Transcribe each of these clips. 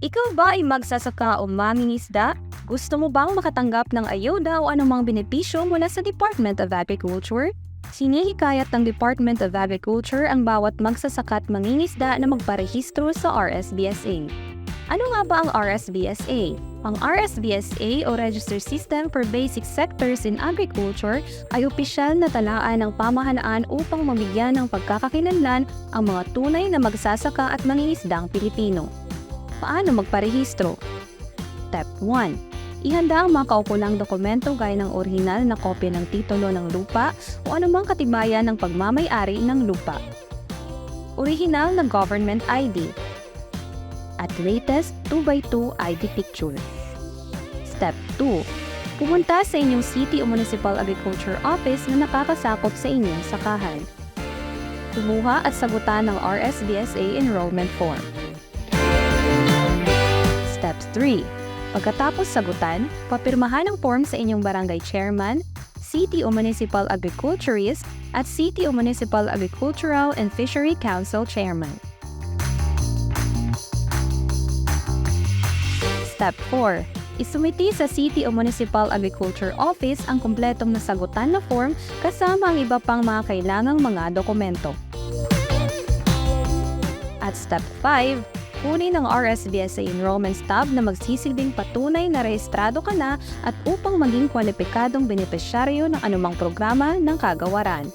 Ikaw ba ay magsasaka o mangingisda? Gusto mo bang makatanggap ng ayuda o anumang benepisyo mula sa Department of Agriculture? Sinihikayat ng Department of Agriculture ang bawat magsasaka at mangingisda na magparehistro sa RSBSA. Ano nga ba ang RSBSA? Ang RSBSA o Register System for Basic Sectors in Agriculture ay opisyal na talaan ng pamahalaan upang mabigyan ng pagkakakilanlan ang mga tunay na magsasaka at mangingisdang Pilipino. Paano magparehistro? Step 1. Ihanda ang mga kaukulang dokumento gaya ng orihinal na kopya ng titulo ng lupa o anumang katibayan ng pagmamayari ng lupa. Orihinal na government ID at latest 2x2 ID picture. Step 2. Pumunta sa inyong City o Municipal Agriculture Office na nakakasakop sa inyong sakahan. Kumuha at sagutan ng RSBSA enrollment form. Step 3. Pagkatapos sagutan, papirmahan ang form sa inyong barangay chairman, city o municipal agriculturist, at city o municipal agricultural and fishery council chairman. Step 4. Isumiti sa City o Municipal Agriculture Office ang kumpletong nasagutan na form kasama ang iba pang mga kailangang mga dokumento. At Step 5, kunin ang RSBSA enrollment stub na magsisilbing patunay na rehistrado ka na at upang maging kwalipikadong benepisyaryo ng anumang programa ng kagawaran.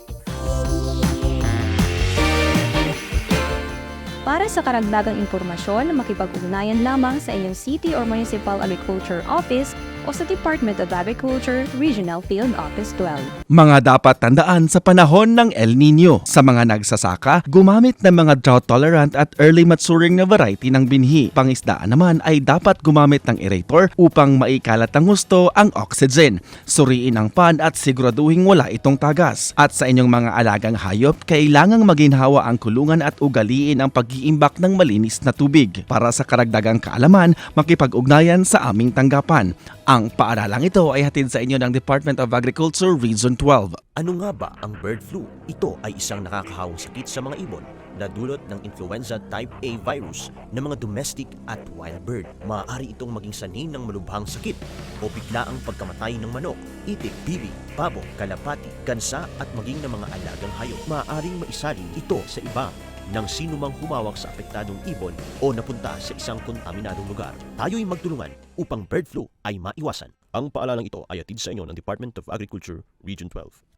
Para sa karagdagang impormasyon, makipag-ugnayan lamang sa inyong City or Municipal Agriculture Office o sa Department of Agriculture Regional Field Office 12. Mga dapat tandaan sa panahon ng El Nino. Sa mga nagsasaka, gumamit ng mga drought-tolerant at early maturing na variety ng binhi. Pangisdaan naman ay dapat gumamit ng aerator upang maikalat ng gusto ang oxygen. Suriin ang pan at siguraduhin wala itong tagas. At sa inyong mga alagang hayop, kailangang maginhawa ang kulungan at ugaliin ang pag-iimbak ng malinis na tubig. Para sa karagdagang kaalaman, makipag-ugnayan sa aming tanggapan. Ang paaralang ito ay hatid sa inyo ng Department of Agriculture Region 12. Ano nga ba ang bird flu? Ito ay isang nakakahawang sakit sa mga ibon na dulot ng influenza type A virus ng mga domestic at wild bird. Maaari itong maging sanhi ng malubhang sakit o biglaang pagkamatay ng manok, itik, bibi, pabo, kalapati, gansa at maging ng mga alagang hayop. Maaaring maisalin ito sa iba ng sino mang humawak sa apektadong ibon o napunta sa isang kontaminadong lugar. Tayo'y magtulungan upang bird flu ay maiwasan. Ang paalalang ito ay atid sa inyo ng Department of Agriculture, Region 12.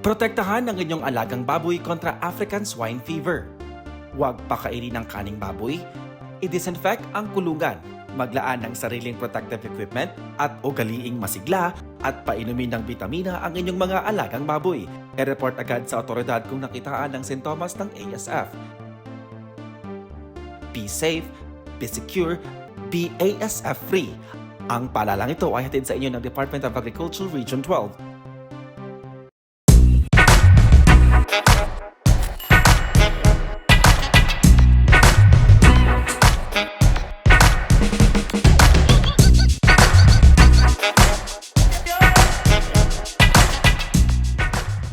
Protektahan ang inyong alagang baboy kontra African swine fever. Huwag pakainin ng kaning baboy. I-disinfect ang kulungan. Maglaan ng sariling protective equipment at ugaliing masigla at painumin ng bitamina ang inyong mga alagang baboy. I-report agad sa otoridad kung nakitaan ng sintomas ng ASF. Be safe, be secure, be ASF free. Ang paalalang ito ay hatid sa inyo ng Department of Agriculture Region 12.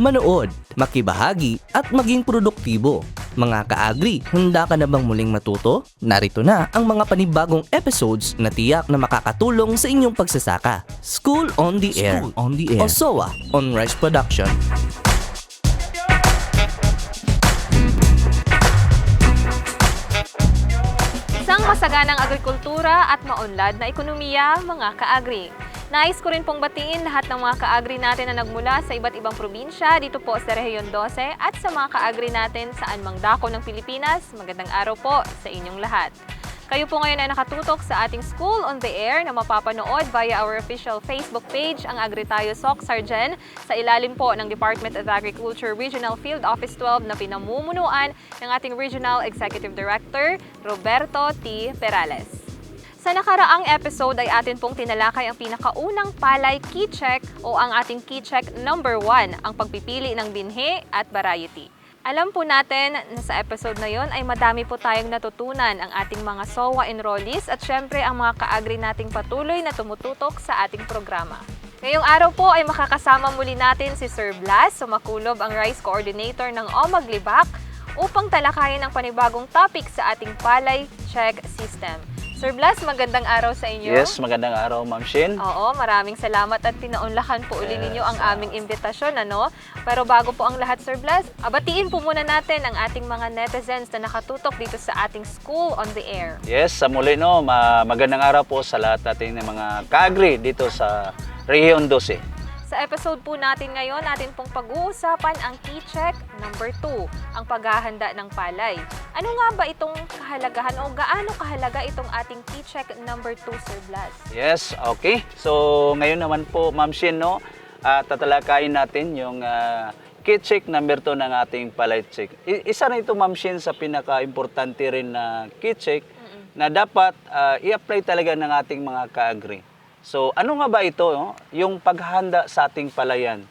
Manood, makibahagi at maging produktibo. Mga ka-agri, handa ka na bang muling matuto? Narito na ang mga panibagong episodes na tiyak na makakatulong sa inyong pagsasaka. School on the Air, School on the Air. o SOA on Rice Production. Isang masaganang agrikultura at maunlad na ekonomiya, mga kaagri. Nais ko rin pong batiin lahat ng mga kaagri natin na nagmula sa iba't ibang probinsya dito po sa Rehiyon 12 at sa mga kaagri natin saan mang dako ng Pilipinas. Magandang araw po sa inyong lahat. Kayo po ngayon ay nakatutok sa ating School on the Air na mapapanood via our official Facebook page, ang Agritayo Soc Sargen, sa ilalim po ng Department of Agriculture Regional Field Office 12 na pinamumunuan ng ating Regional Executive Director, Roberto T. Perales. Sa nakaraang episode ay atin pong tinalakay ang pinakaunang palay key check o ang ating key check number 1, ang pagpipili ng binhi at variety. Alam po natin na sa episode na yon ay madami po tayong natutunan ang ating mga SOA enrollees at syempre ang mga kaagri nating patuloy na tumututok sa ating programa. Ngayong araw po ay makakasama muli natin si Sir Blas, sumakulob ang Rice Coordinator ng OMAG Libak upang talakayin ang panibagong topic sa ating palay check system. Sir Blas, magandang araw sa inyo. Yes, magandang araw, Ma'am Shin. Oo, maraming salamat at pinaunlakan po uli ninyo ang Yes. aming imbitasyon, ano? Pero bago po ang lahat, Sir Blas, abatiin po muna natin ang ating mga netizens na nakatutok dito sa ating School on the Air. Yes, sa muli no, ma- magandang araw po sa lahat nating mga kaagri dito sa Region 12. Sa episode po natin ngayon, natin pong pag-uusapan ang key check number 2, ang paghahanda ng palay. Ano nga ba itong kahalagahan o gaano kahalaga itong ating key check number 2, Sir Blas? Yes, okay. So ngayon naman po, Ma'am Shin, no, ah, tatalakayin natin yung uh, key check number 2 ng ating palay check. I- isa na ito, Ma'am Shin, sa pinaka-importante rin na key check na dapat ah, i-apply talaga ng ating mga kaagri. So ano nga ba ito? No? Yung paghahanda sa ating palayan.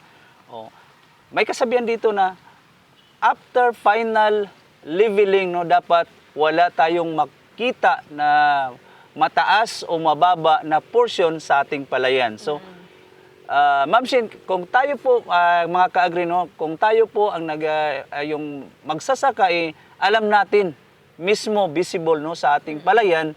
Oh, may kasabihan dito na after final leveling no dapat wala tayong makita na mataas o mababa na portion sa ating palayan. So ah, Ma'am Shin, kung tayo po ah, mga kaagri no, kung tayo po ang nag ah, yung magsasaka eh, alam natin mismo visible no sa ating palayan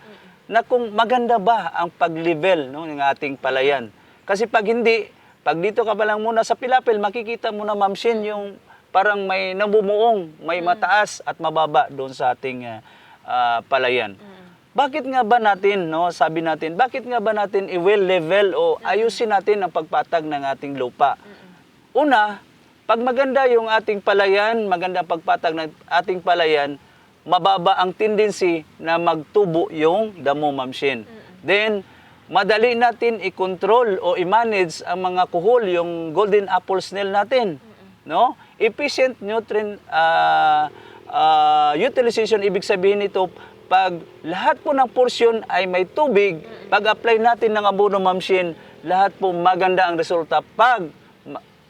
na kung maganda ba ang pag-level no ng ating palayan. Kasi pag hindi, pag dito ka pa lang muna sa pilapil, makikita mo na Ma'am Shin yung parang may nabumuong, may mataas at mababa doon sa ating ah, palayan. Bakit nga ba natin, no, sabi natin, bakit nga ba natin i-well level o ayusin natin ang pagpatag ng ating lupa? Una, pag maganda yung ating palayan, maganda pagpatag ng ating palayan, mababa ang tendency na magtubo yung damo mamshin. Then, madali natin i-control o i-manage ang mga kuhol, yung golden apple snail natin. No? Efficient nutrient ah, ah, utilization, ibig sabihin nito, pag lahat po ng portion ay may tubig, pag-apply natin ng abono mamshin, lahat po maganda ang resulta pag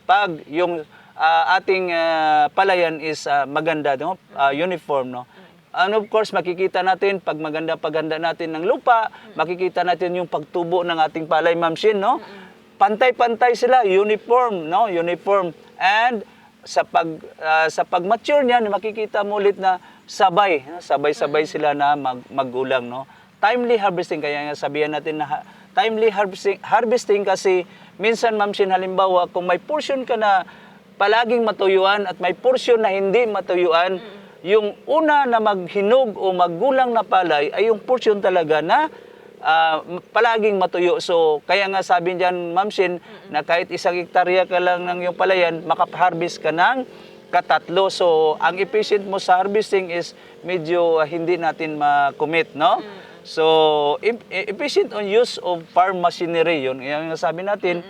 pag yung ah, ating ah, palayan is ah, maganda no Ah, uniform no and of course makikita natin pag maganda paganda natin ng lupa makikita natin yung pagtubo ng ating palay mamshin no? Pantay-pantay sila uniform no? Uniform. And sa pag ah, sa pag-mature niyan makikita mo ulit na sabay sabay-sabay sila na mag, magulang no? Timely harvesting kaya nga sabihan natin na ha- timely harvesting harvesting kasi minsan ma'am Shin halimbawa kung may portion ka na palaging matuyuan at may portion na hindi matuyuan yung una na maghinog o maggulang na palay ay yung portion talaga na ah, palaging matuyo. So, kaya nga sabi diyan, Ma'am Shin, na kahit isang hektarya ka lang ng yung palayan, makaharvest ka ng katatlo. So, ang efficient mo sa harvesting is medyo ah, hindi natin ma-commit, no? So, e- efficient on use of farm machinery, yun. Yung sabi natin,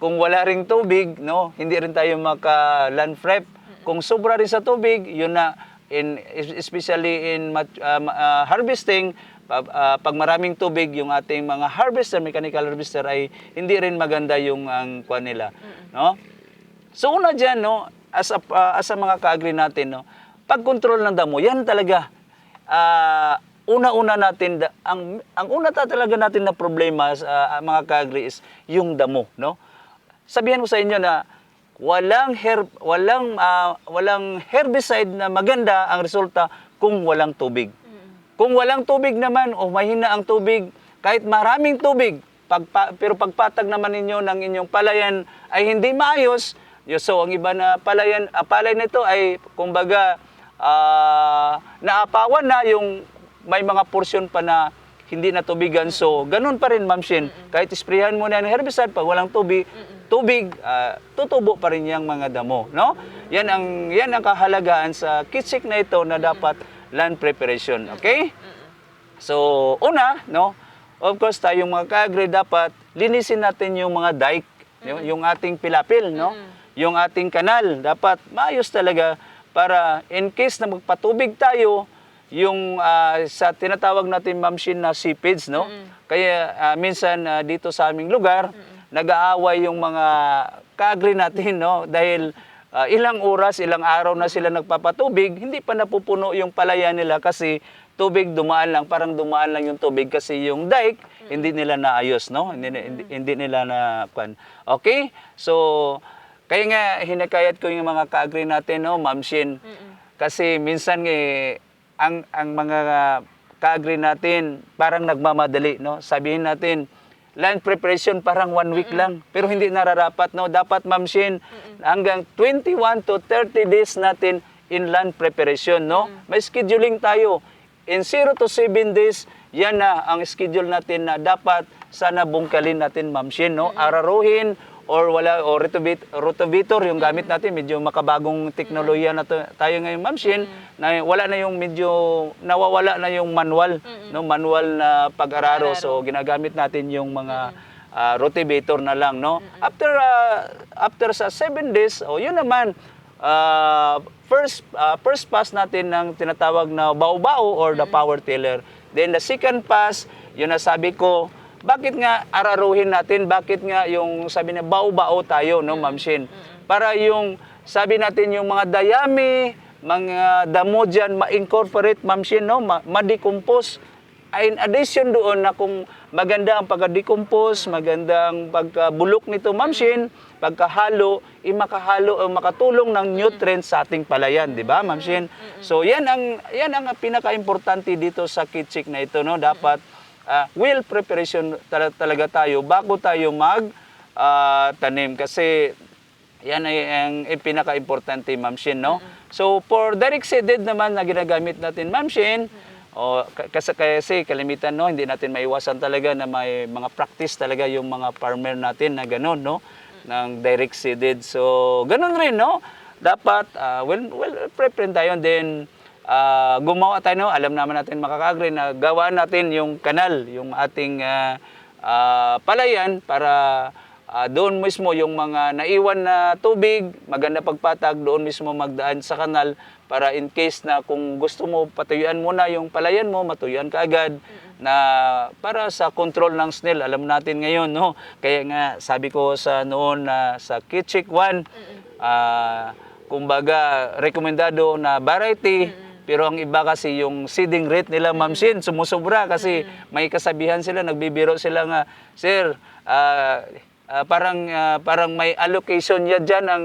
kung wala ring tubig, no, hindi rin tayo maka-land prep. Kung sobra rin sa tubig, yun na, in, especially in ma- ah, harvesting, ah, pag maraming tubig, yung ating mga harvester, mechanical harvester, ay hindi rin maganda yung ang kuha nila. No? So una dyan, no, as a, ah, as a mga kaagri natin, no, pag-control ng damo, yan talaga, ah, una-una natin, da- ang, ang una ta talaga natin na problema sa ah, mga kaagri is yung damo. No? Sabihan ko sa inyo na walang herb, walang ah, walang herbicide na maganda ang resulta kung walang tubig. Kung walang tubig naman o mahina ang tubig, kahit maraming tubig, pagpa, pero pagpatag naman ninyo ng inyong palayan ay hindi maayos, yo- so ang iba na palayan, ah, palay nito ay kumbaga ah, naapawan na yung may mga portion pa na hindi na tubigan. So, ganun pa rin, Ma'am Shin. Kahit isprayan mo na ng herbicide, pag walang tubig, tubig, ah, tutubo pa rin yung mga damo. No? Yan ang, yan ang kahalagaan sa kitsik na ito na dapat land preparation. Okay? So, una, no, of course, tayong mga kaagri dapat linisin natin yung mga dike, yung, yung ating pilapil, no? Yung ating kanal, dapat maayos talaga para in case na magpatubig tayo, yung ah, sa tinatawag natin mamshin na seepage, no? Kaya ah, minsan ah, dito sa aming lugar, nag-aaway yung mga kaagri natin, no? Dahil Ah, ilang oras, ilang araw na sila nagpapatubig, hindi pa napupuno yung palayan nila kasi tubig dumaan lang, parang dumaan lang yung tubig kasi yung dike hindi nila naayos, no? Hindi, hindi, hindi nila na kwan. Okay? So kaya nga hinakayat ko yung mga kaagri natin, no, Ma'am Shin. Kasi minsan eh ang ang mga kaagri natin parang nagmamadali, no? Sabihin natin, land preparation parang one week lang. Pero hindi nararapat, no? Dapat, Ma'am Shin, hanggang 21 to 30 days natin in land preparation, no? May scheduling tayo. In 0 to 7 days, yan na ang schedule natin na dapat sana bungkalin natin, Ma'am Shin, no? Araruhin or wala o rotovit, rotovator yung gamit natin medyo makabagong teknolohiya na to- tayo ngayon ma'am Shin na wala na yung medyo nawawala na yung manual no manual na pag-araro. So ginagamit natin yung mga ah, rotivator na lang no? After ah, after sa 7 days oh yun naman ah, first ah, first pass natin ng tinatawag na bao-bao or the power tiller. Then the second pass yun na sabi ko bakit nga araruhin natin? Bakit nga yung sabi na bao-bao tayo, no, Ma'am Shin? Para yung sabi natin yung mga dayami, mga damo dyan, ma-incorporate, Ma'am Shin, no, ma- ma-decompose. In addition doon na kung maganda ang pagka-decompose, maganda ang pagkabulok nito, Ma'am Shin, pagkahalo, i makahalo o makatulong ng nutrients sa ating palayan, di ba, Ma'am Shin? So, yan ang yan ang pinaka-importante dito sa kitchik na ito, no? Dapat ah, will preparation tala- talaga tayo bago tayo mag ah, tanim kasi yan ay ang pinaka-importante, Ma'am Shin, no? So, for direct seeded naman na ginagamit natin, Ma'am Shin, o, ka- kasi, kasi kalimitan, no, hindi natin maiwasan talaga na may mga practice talaga yung mga farmer natin na ganun, no? Ng direct seeded. So, ganun rin, no? Dapat, ah, well, well, prepare tayo, then, Ah, gumawa tayo, no? alam naman natin makakagri na gawa natin yung kanal, yung ating ah, ah, palayan para ah, doon mismo yung mga naiwan na tubig, maganda pagpatag, doon mismo magdaan sa kanal para in case na kung gusto mo patuyuan muna yung palayan mo, matuyuan ka agad na para sa control ng snail, alam natin ngayon, no? Kaya nga sabi ko sa noon na sa Kitchik 1, ah, kumbaga rekomendado na variety pero ang iba kasi yung seeding rate nila Ma'am Shin sumusobra kasi may kasabihan sila nagbibiro sila nga sir ah, ah, parang ah, parang may allocation ya diyan ang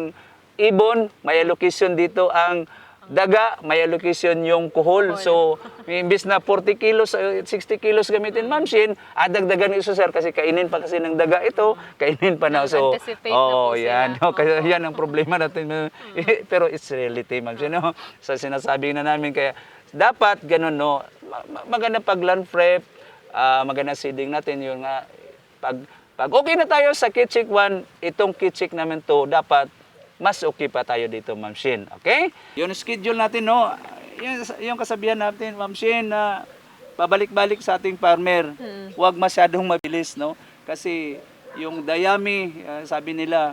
ibon may allocation dito ang daga, may allocation yung kuhol. So, imbis na 40 kilos, uh, 60 kilos gamitin, ma'am Shin, adagdagan ito, sir, kasi kainin pa kasi ng daga ito, kainin pa na. So, na oh, sila. yan. No, kaya yan ang problema natin. Pero it's reality, ma'am Shin. No? Sa sinasabi na namin, kaya dapat ganun, no? Ma- ma- Maganda pag land prep, ah, maganda seeding natin, yun nga, pag, pag okay na tayo sa Kitchik 1, itong Kitchik namin to, dapat mas okay pa tayo dito, Ma'am Shin. Okay? Yung schedule natin, no? Yung, yung kasabihan natin, Ma'am Shin, na pabalik-balik sa ating farmer. Huwag masyadong mabilis, no? Kasi yung dayami, ah, sabi nila,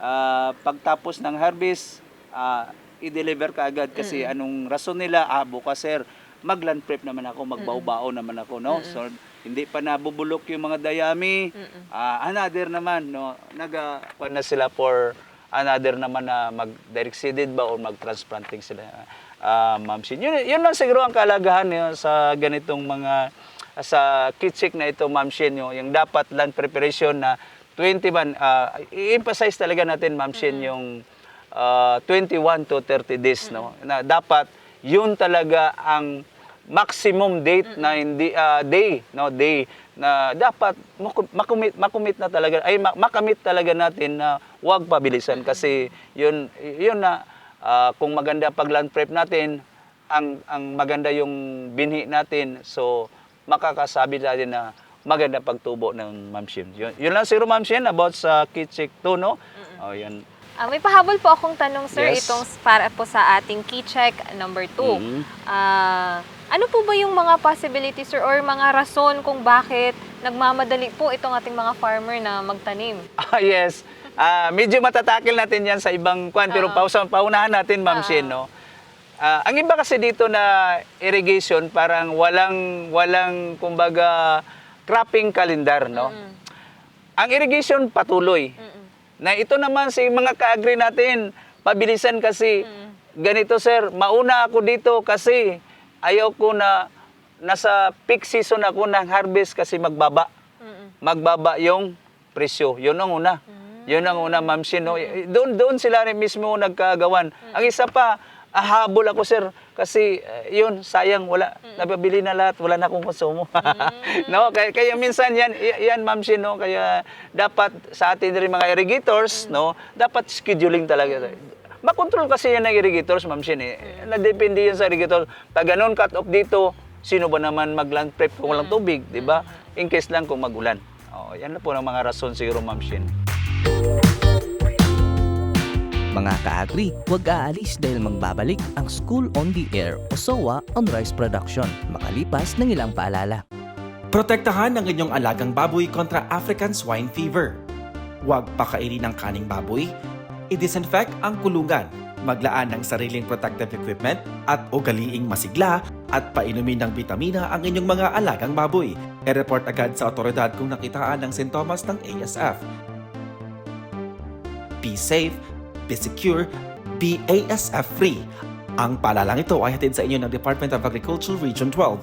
ah, pagtapos ng harvest, ah, i-deliver ka agad kasi anong rason nila, ah, bukas sir, mag-land prep naman ako, magbao-bao naman ako, no? So, hindi pa nabubulok yung mga dayami. Ah, another naman, no? Nag, kuwan na sila for another naman na mag-direct seeded ba o mag-transplanting sila. Ah, Ma'am Shin. Yun, yun lang siguro ang kalagahan yun, sa ganitong mga sa kitchik na ito, Ma'am Shin, yung, yung dapat land preparation na 21, ah, i-emphasize talaga natin, Ma'am Shin, yung ah, 21 to 30 days, no? Na dapat yun talaga ang maximum date na hindi ah, day, no, day na dapat maku- makumit makumit na talaga ay ma- makamit talaga natin na huwag pabilisan kasi yun yun na ah, kung maganda pag land prep natin ang ang maganda yung binhi natin so makakasabi natin na maganda pagtubo ng Ma'am Shin. Yun, yun lang siguro Ma'am Shin about sa Kitchik 2 no. Oh, yun. Ah, may pahabol po akong tanong, sir, Yes. itong para po sa ating key check number 2. Mhm. Ah, ano po ba yung mga possibilities sir, or mga rason kung bakit nagmamadali po itong ating mga farmer na magtanim? Ah, yes. Ah, medyo matatakil natin 'yan sa ibang kwan pero Oo. pausa paunahan natin Ma'am Oo. Shin, no. Ah, ang iba kasi dito na irrigation parang walang walang kumbaga cropping calendar, no. Mm. Ang irrigation patuloy. Mm-mm. Na ito naman si mga ka-agri natin, pabilisan kasi ganito sir, mauna ako dito kasi ayaw ko na nasa peak season ako ng harvest kasi magbaba Mm-mm. magbaba yung presyo. Yun ang una. Yun ang una, Ma'am Shin. no? Doon, doon sila rin mismo nagkagawan. Ang isa pa, ahabol ako sir kasi eh, yun sayang wala nababili na lahat wala na akong konsumo no kaya, kaya minsan yan yan ma'am Shin, kaya dapat sa atin rin mga irrigators no dapat scheduling talaga makontrol kasi yan ng irrigators ma'am Shin, eh. nadepende yan sa irrigator pag ganun cut off dito sino ba naman mag-land prep kung walang tubig di ba in case lang kung magulan oh yan na po ang mga rason siguro ma'am Shin. Mga ka-agri, huwag aalis dahil magbabalik ang School on the Air o SOA on Rice Production makalipas ng ilang paalala. Protektahan ang inyong alagang baboy kontra African swine fever. Huwag pakainin ng kaning baboy. I-disinfect ang kulungan. Maglaan ng sariling protective equipment at ugaliing masigla at painumin ng bitamina ang inyong mga alagang baboy. I-report agad sa otoridad kung nakitaan ng sintomas ng ASF. Be safe, be secure, be ASF free. Ang paalalang ito ay hatid sa inyo ng Department of Agriculture Region 12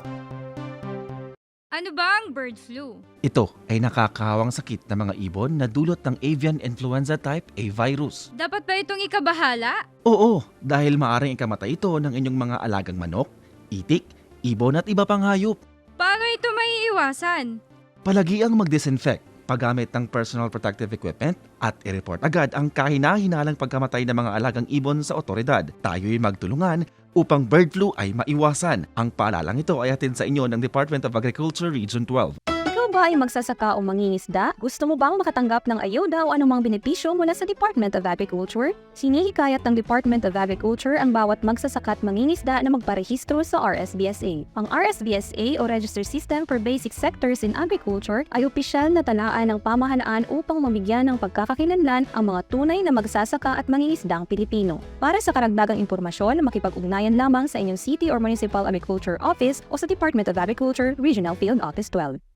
Ano ba ang bird flu? Ito ay nakakahawang sakit ng mga ibon na dulot ng avian influenza type A virus. Dapat ba itong ikabahala? Oo, dahil maaring ikamatay ito ng inyong mga alagang manok, itik, ibon at iba pang hayop. Paano ito maiiwasan? Palagi ang mag-disinfect, paggamit ng personal protective equipment at i-report agad ang kahina-hinalang pagkamatay ng mga alagang ibon sa otoridad. Tayo'y magtulungan upang bird flu ay maiwasan. Ang paalalang ito ay atin sa inyo ng Department of Agriculture Region 12. Ba ay magsasaka o mangingisda? Gusto mo bang makatanggap ng ayuda o anumang benepisyo mula sa Department of Agriculture? Sinihikayat ng Department of Agriculture ang bawat magsasaka at mangingisda na magparehistro sa RSBSA. Ang RSBSA o Register System for Basic Sectors in Agriculture ay opisyal na talaan ng pamahalaan upang mamigyan ng pagkakakilanlan ang mga tunay na magsasaka at mangingisdang Pilipino. Para sa karagdagang impormasyon, makipag-ugnayan lamang sa inyong City or Municipal Agriculture Office o sa Department of Agriculture Regional Field Office 12.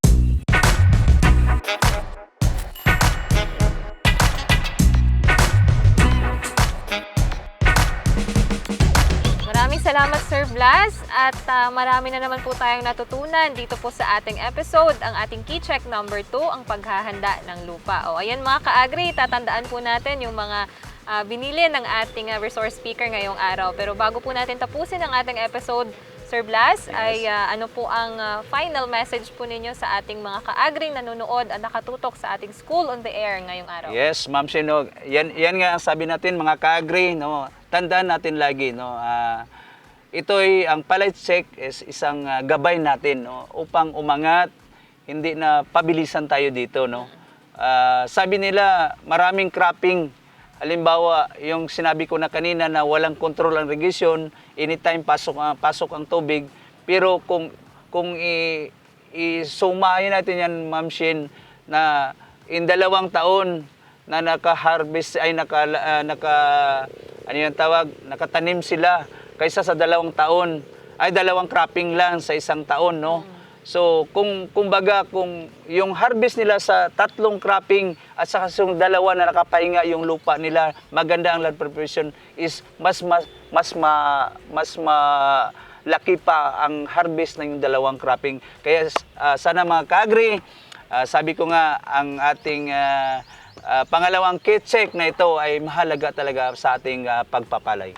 Maraming salamat Sir Blas at ah, marami na naman po tayong natutunan dito po sa ating episode. Ang ating key check number 2, ang paghahanda ng lupa. O ayan mga ka-agri, tatandaan po natin yung mga ah, binili ng ating ah, resource speaker ngayong araw. Pero bago po natin tapusin ang ating episode, Sir Blas, ay ah, ano po ang ah, final message po ninyo sa ating mga ka-agring nanonood at nakatutok sa ating School on the Air ngayong araw? Yes, Ma'am Sino. Yan, yan nga ang sabi natin mga ka-agri, no. Tandaan natin lagi, no. ah, ito ay ang palate check is isang ah, gabay natin no upang umangat hindi na pabilisan tayo dito no Ah, sabi nila maraming cropping halimbawa yung sinabi ko na kanina na walang control ang irrigation anytime pasok ah, pasok ang tubig pero kung kung i, isumahin natin yan Ma'am Shin na in dalawang taon na naka-harvest ay naka ah, naka ano yung tawag nakatanim sila kaysa sa dalawang taon. Ay dalawang cropping lang sa isang taon no so kung kumbaga kung yung harvest nila sa tatlong cropping at saka yung dalawa na nakapahinga yung lupa nila maganda ang land preparation is mas mas mas ma, mas ma laki pa ang harvest ng dalawang cropping kaya ah, sana mga kaagri Ah, sabi ko nga, ang ating ah, ah, pangalawang kit check na ito ay mahalaga talaga sa ating ah, pagpapalay.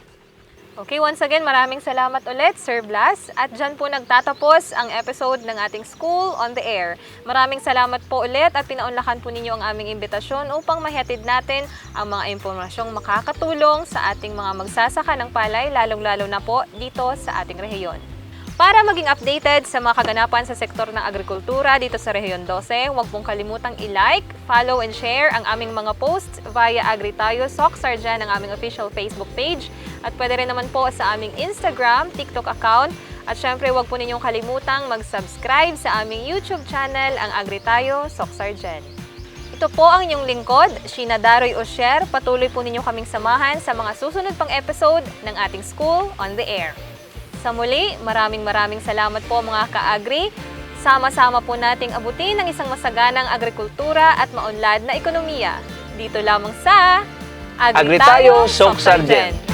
Okay, once again, maraming salamat ulit, Sir Blas. At dyan po nagtatapos ang episode ng ating School on the Air. Maraming salamat po ulit at pinaunlakan po ninyo ang aming imbitasyon upang mahatid natin ang mga impormasyong makakatulong sa ating mga magsasaka ng palay, lalong-lalo na po dito sa ating rehiyon. Para maging updated sa mga kaganapan sa sektor ng agrikultura dito sa Rehiyon 12, huwag pong kalimutang i-like, follow and share ang aming mga posts via AgriTayo Soxar dyan ang aming official Facebook page at pwede rin naman po sa aming Instagram, TikTok account at syempre huwag po ninyong kalimutang mag-subscribe sa aming YouTube channel ang AgriTayo Soxar dyan. Ito po ang inyong lingkod, Sheena Daroy Osher. Patuloy po ninyo kaming samahan sa mga susunod pang episode ng ating School on the Air. Sa muli, maraming maraming salamat po mga ka-agri. Sama-sama po nating abutin ang isang masaganang agrikultura at maunlad na ekonomiya. Dito lamang sa Agri tayo, Sok Sargent.